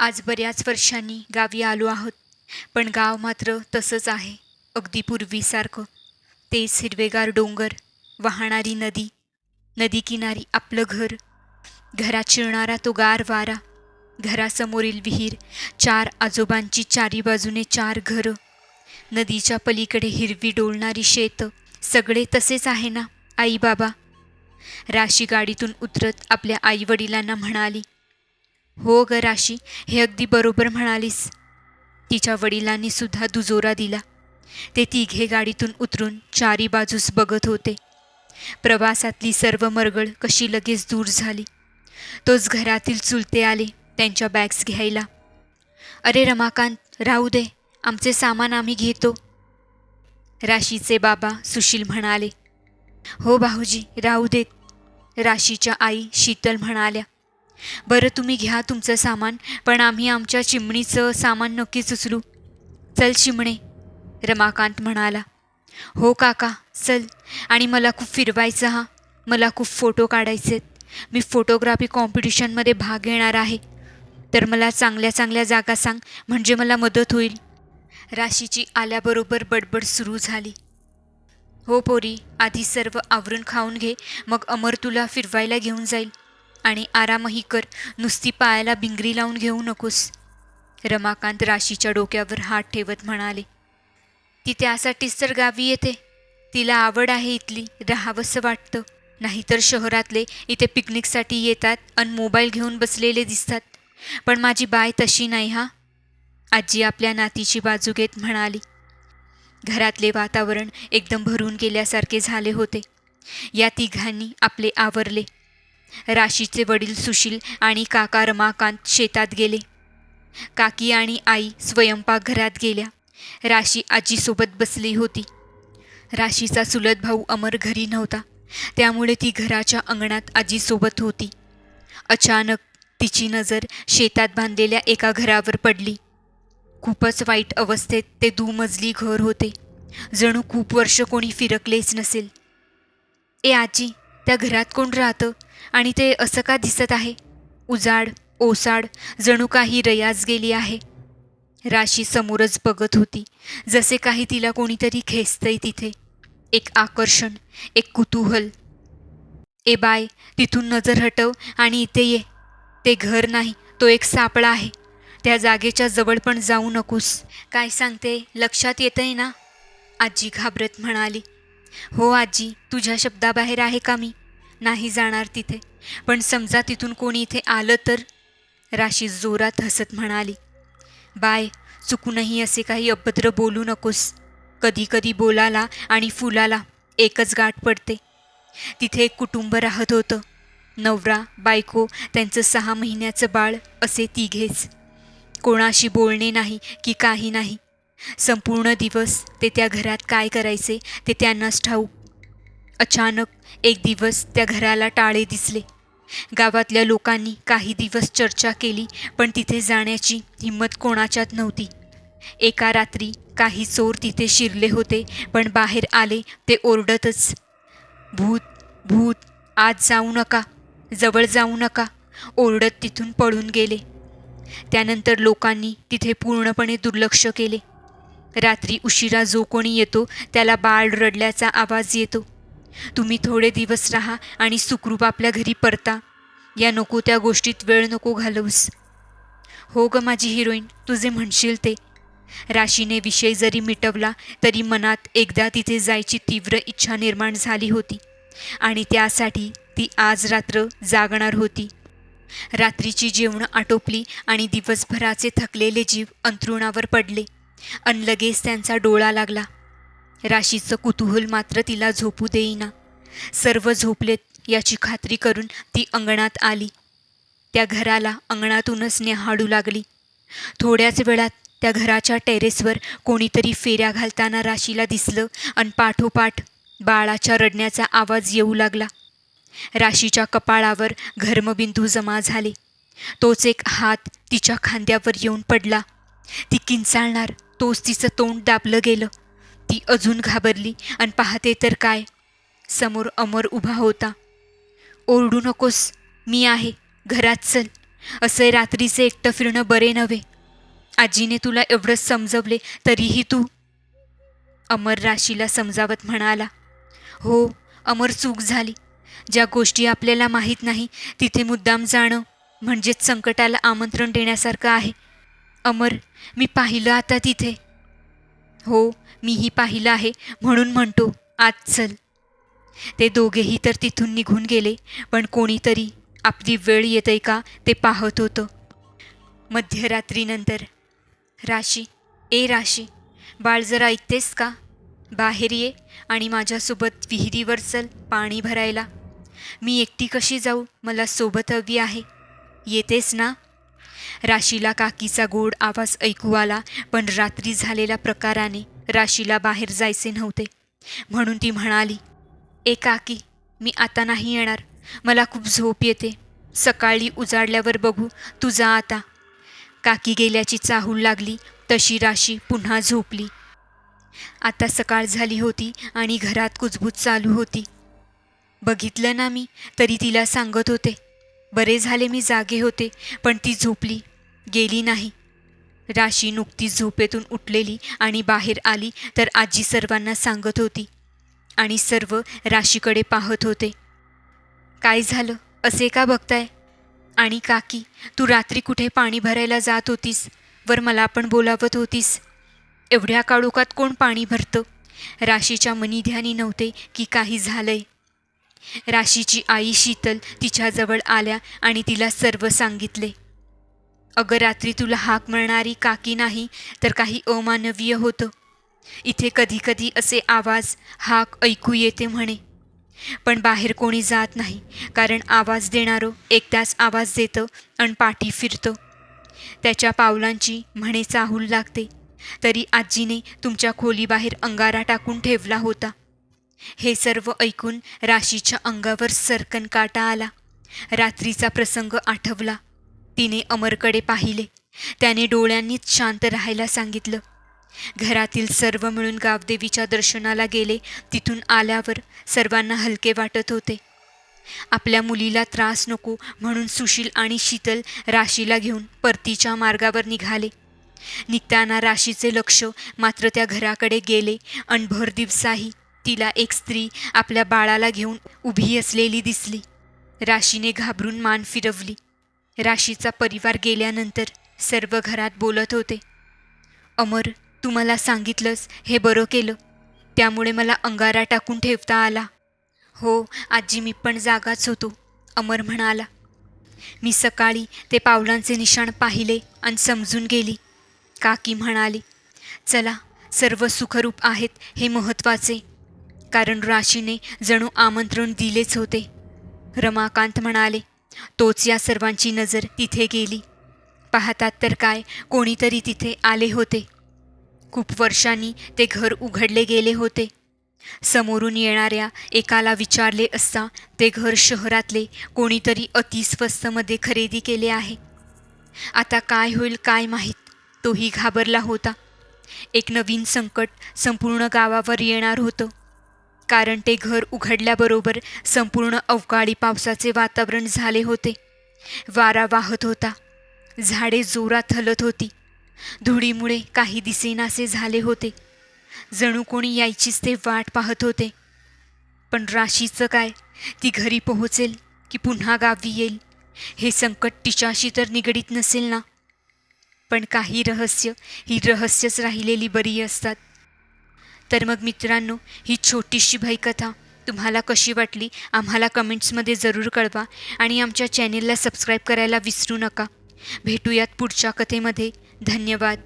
आज बऱ्याच वर्षांनी गावी आलो आहोत. पण गाव मात्र तसंच आहे. अगदी पूर्वीसारखं. तेच हिरवेगार डोंगर वाहणारी नदी नदीकिनारी आपलं घर. घरात शिरणारा तो गार वारा. घरासमोरील विहीर चार आजोबांची चारी बाजूने चार घरं. नदीच्या पलीकडे हिरवी डोलणारी शेतं. सगळे तसेच आहे ना आई बाबा? राशी गाडीतून उतरत आपल्या आईवडिलांना म्हणाली हो ग राशी हे अगदी बरोबर म्हणालीस. तिच्या वडिलांनी सुद्धा दुजोरा दिला. ते तिघे गाडीतून उतरून चारी बाजूस बघत होते. प्रवासातली सर्व मरगळ कशी लगेच दूर झाली. तोच घरातील चुलते आले त्यांच्या बॅग्स घ्यायला. अरे रमाकांत राहू दे आमचे सामान आम्ही घेतो. राशीचे बाबा सुशील म्हणाले. हो भाऊजी राहू देत. राशीच्या आई शीतल म्हणाल्या. बरं तुम्ही घ्या तुमचं सामान पण आम्ही आमच्या चिमणीचं सामान नक्कीच उचलू चल चिमणे रमाकांत म्हणाला. हो काका चल. आणि मला खूप फिरवायचं हा. मला खूप फोटो काढायचे मी फोटोग्राफी कॉम्पिटिशनमध्ये भाग घेणार आहे. तर मला चांगल्या चांगल्या जागा सांग म्हणजे मला मदत होईल. राशीची आल्याबरोबर बडबड सुरू झाली. हो पोरी आधी सर्व आवरून खाऊन घे मग अमर तुला फिरवायला घेऊन जाईल. आणि आरामही कर. नुसती पायाला बिंगरी लावून घेऊ नकोस. रमाकांत राशीच्या डोक्यावर हात ठेवत म्हणाले ती त्यासाठीच तर गावी येते. तिला आवड आहे इथली राहावंसं वाटतं. नाहीतर शहरातले इथे पिकनिकसाठी येतात आणि मोबाईल घेऊन बसलेले दिसतात. पण माझी बाय तशी नाही हा. आजी आपल्या नातीची बाजू घेत म्हणाली घरातले वातावरण एकदम भरून गेल्यासारखे झाले होते. या तिघांनी आपले आवरले. राशीचे वडील सुशील आणि काका रमाकांत शेतात गेले. काकी आणि आई स्वयंपाकघरात गेल्या. राशी आजीसोबत बसली होती. राशीचा चुलत भाऊ अमर घरी नव्हता. त्यामुळे ती घराच्या अंगणात आजीसोबत होती. अचानक तिची नजर शेतात बांधलेल्या एका घरावर पडली. खूपच वाईट अवस्थेत ते दुमजली घर होते. जणू खूप वर्ष कोणी फिरकलेच नसेल. ए आजी त्या घरात कोण राहतं? आणि ते असं का दिसत आहे? उजाड ओसाड जणू काही रयाज गेली आहे. राशी समोरच बघत होती. जसे काही तिला कोणीतरी खेचतंय तिथे. एक आकर्षण एक कुतूहल. ए बाय तिथून नजर हटव आणि इथे ये. ते घर नाही तो एक सापळा आहे. त्या जागेच्या जवळ पण जाऊ नकोस. काय सांगते? लक्षात येतंय ना? आजी घाबरत म्हणाली. हो आजी तुझ्या शब्दाबाहेर आहे का मी? नाही जाणार तिथे. पण समजा तिथून कोणी इथे आलं तर? राशी जोरात हसत म्हणाली. बाय चुकूनही असे काही अभद्र बोलू नकोस. कधी कधी बोलाला आणि फुलाला एकच गाठ पडते. तिथे एक कुटुंब राहत होतं. नवरा बायको त्यांचं सहा महिन्याचं बाळ असे तिघेच. कोणाशी बोलणे नाही की काही नाही. संपूर्ण दिवस ते त्या घरात काय करायचे ते त्यांनाच ठाऊक. अचानक एक दिवस त्या घराला टाळे दिसले. गावातल्या लोकांनी काही दिवस चर्चा केली पण तिथे जाण्याची हिंमत कोणाच्यात नव्हती. एका रात्री काही चोर तिथे शिरले होते पण बाहेर आले ते ओरडतच भूत भूत आज जाऊ नका जवळ जाऊ नका ओरडत तिथून पळून गेले. त्यानंतर लोकांनी तिथे पूर्णपणे दुर्लक्ष केले. रात्री उशिरा जो कोणी येतो त्याला बाळ रडल्याचा आवाज येतो. तुम्ही थोडे दिवस राहा आणि सुखरूप आपल्या घरी परता. या नको त्या गोष्टीत वेळ नको घालवूस. हो ग माझी हिरोईन तुझे म्हणशील ते. राशीने विषय जरी मिटवला तरी मनात एकदा तिथे जायची तीव्र इच्छा निर्माण झाली होती. आणि त्यासाठी ती आज रात्र जागणार होती. रात्रीची जेवणं आटोपली आणि दिवसभराचे थकलेले जीव अंथरुणावर पडले. अन लगेच त्यांचा डोळा लागला. राशीचं कुतूहल मात्र तिला झोपू देईना. सर्व झोपलेत याची खात्री करून ती अंगणात आली. त्या घराला अंगणातूनच निहाडू लागली. थोड्याच वेळात त्या घराच्या टेरेसवर कोणीतरी फेऱ्या घालताना राशीला दिसलं आणि पाठोपाठ बाळाच्या रडण्याचा आवाज येऊ लागला. राशीच्या कपाळावर घर्मबिंदू जमा झाले. तोच एक हात तिच्या खांद्यावर येऊन पडला. ती किंचाळणार तोच तिचं तोंड दाबलं गेलं. ती अजून घाबरली. आणि पाहते तर काय? समोर अमर उभा होता. ओरडू नकोस मी आहे. घरात चल. असं रात्रीचे एकटं फिरणं बरे नव्हे. आजीने तुला एवढंच समजवले तरीही तू? अमर राशीला समजावत म्हणाला. हो अमर चूक झाली. ज्या गोष्टी आपल्याला माहीत नाही तिथे मुद्दाम जाणं म्हणजेच संकटाला आमंत्रण देण्यासारखं आहे. अमर मी पाहिलं आता तिथे. हो मीही पाहिलं आहे म्हणून म्हणतो आज चल. ते दोघेही तर तिथून निघून गेले पण कोणीतरी आपली वेळ येतंय का ते पाहत होतं. मध्यरात्रीनंतर राशी ए राशी बाळ जरा ऐकतेस का? बाहेर ये आणि माझ्यासोबत विहिरीवर चल पाणी भरायला. मी एकटी कशी जाऊ? मला सोबत हवी आहे. येतेस ना? राशीला काकीचा गोड आवाज ऐकू आला पण रात्री झालेल्या प्रकाराने राशीला बाहेर जायचे नव्हते. म्हणून ती म्हणाली ए काकी मी आता नाही येणार. मला खूप झोप येते. सकाळी उजाडल्यावर बघू तू जा आता. काकी गेल्याची चाहूल लागली तशी राशी पुन्हा झोपली. आता सकाळ झाली होती आणि घरात कुजबूज चालू होती. बघितलं ना मी तरी तिला सांगत होते बरे झाले मी जागे होते पण ती झोपली गेली नाही. राशी नुकतीच झोपेतून उठलेली आणि बाहेर आली तर आजी सर्वांना सांगत होती आणि सर्व राशीकडे पाहत होते. काय झालं? असे का बघताय? आणि काकी तू रात्री कुठे पाणी भरायला जात होतीस? वर मला पण बोलावत होतीस. एवढ्या काळोखात कोण पाणी भरतं? राशीच्या मनी ध्यानी नव्हते की काही झालंय. राशीची आई शीतल तिच्याजवळ आल्या आणि तिला सर्व सांगितले. अगं रात्री तुला हाक मिळणारी काकी नाही तर काही अमानवीय होतं. इथे कधीकधी असे आवाज हाक ऐकू येते म्हणे. पण बाहेर कोणी जात नाही कारण आवाज देणारं एकदाच आवाज देतं आणि पाठी फिरतं. त्याच्या पावलांची म्हणे चाहूल लागते. तरी आजीने तुमच्या खोलीबाहेर अंगारा टाकून ठेवला होता. हे सर्व ऐकून राशीच्या अंगावर सरकन काटा आला. रात्रीचा प्रसंग आठवला. तिने अमरकडे पाहिले. त्याने डोळ्यांनीच शांत राहायला सांगितलं. घरातील सर्व मिळून गावदेवीच्या दर्शनाला गेले. तिथून आल्यावर सर्वांना हलके वाटत होते. आपल्या मुलीला त्रास नको म्हणून सुशील आणि शीतल राशीला घेऊन परतीच्या मार्गावर निघाले. निघताना राशीचे लक्ष मात्र त्या घराकडे गेले. आणि भर दिवसाही तिला एक स्त्री आपल्या बाळाला घेऊन उभी असलेली दिसली. राशीने घाबरून मान फिरवली. राशीचा परिवार गेल्यानंतर सर्व घरात बोलत होते. अमर तू मला सांगितलंस हे बरं केलं. त्यामुळे मला अंगारा टाकून ठेवता आला. हो आजी मी पण जागाच होतो अमर म्हणाला. मी सकाळी ते पावलांचे निशाण पाहिले आणि समजून गेली. काकी म्हणाली चला सर्व सुखरूप आहेत हे महत्त्वाचे. कारण राशीने जणू आमंत्रण दिलेच होते. रमाकांत म्हणाले तोच या सर्वांची नजर तिथे गेली. पाहतात तर काय कोणीतरी तिथे आले होते. खूप वर्षांनी ते घर उघडले गेले होते. समोरून येणाऱ्या एकाला विचारले असता ते घर शहरातले कोणीतरी अतिस्वस्तमध्ये खरेदी केले आहे. आता काय होईल काय माहीत तोही घाबरला होता. एक नवीन संकट संपूर्ण गावावर येणार होतं. कारण ते घर उघडल्याबरोबर संपूर्ण अवकाळी पावसाचे वातावरण झाले होते. वारा वाहत होता. झाडे जोरात हलत होती. धुळीमुळे काही दिसेनासे झाले होते. जणू कोणी यायचीच ते वाट पाहत होते. पण राशीचं काय? ती घरी पोहोचेल की पुन्हा गावी येईल? हे संकट तिच्याशी तर निगडीत नसेल ना? पण काही रहस्य ही रहस्यच राहिलेली बरी असतात. तर मग मित्रांनो ही छोटीशी भयकथा तुम्हाला कशी वाटली आम्हाला कमेंट्समध्ये जरूर कळवा आणि आमच्या चॅनेलला सबस्क्राईब करायला विसरू नका. भेटूयात पुढच्या कथेमध्ये. धन्यवाद.